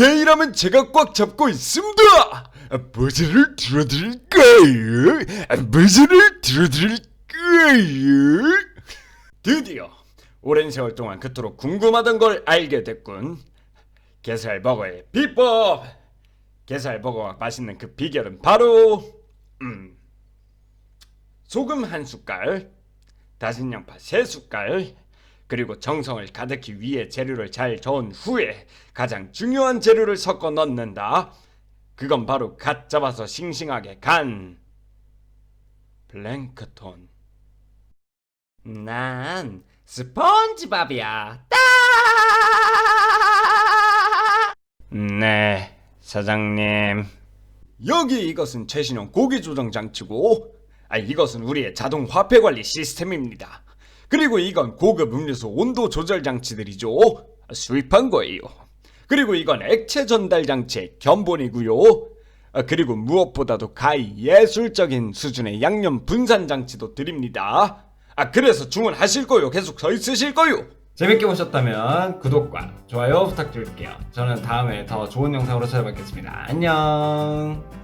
게이라면 제가 꽉 잡고 있습니다. 아, 버즈를 들어드릴까요? 아, 버즈를 들어드릴까요? 드디어 오랜 세월 동안 그토록 궁금하던 걸 알게 됐군. 게살버거의 비법. 게살버거가 맛있는 그 비결은 바로 음. 소금 한 숟갈, 다진 양파 세 숟갈, 그리고 정성을 가득히 위에 재료를 잘 저은 후에 가장 중요한 재료를 섞어 넣는다. 그건 바로 갓 잡아서 싱싱하게 간 플랭크톤. 난 스펀지밥이야. 따! 네, 사장님. 여기 이것은 최신형 고기 조정 장치고, 아 이것은 우리의 자동 화폐 관리 시스템입니다. 그리고 이건 고급 음료수 온도 조절 장치들이죠. 수입한 거예요. 그리고 이건 액체 전달 장치의 견본이고요. 아, 그리고 무엇보다도 가히 예술적인 수준의 양념 분산 장치도 드립니다. 아 그래서 주문하실 거요? 계속 서 있으실 거요? 재밌게 보셨다면 구독과 좋아요 부탁드릴게요. 저는 다음에 더 좋은 영상으로 찾아뵙겠습니다. 안녕.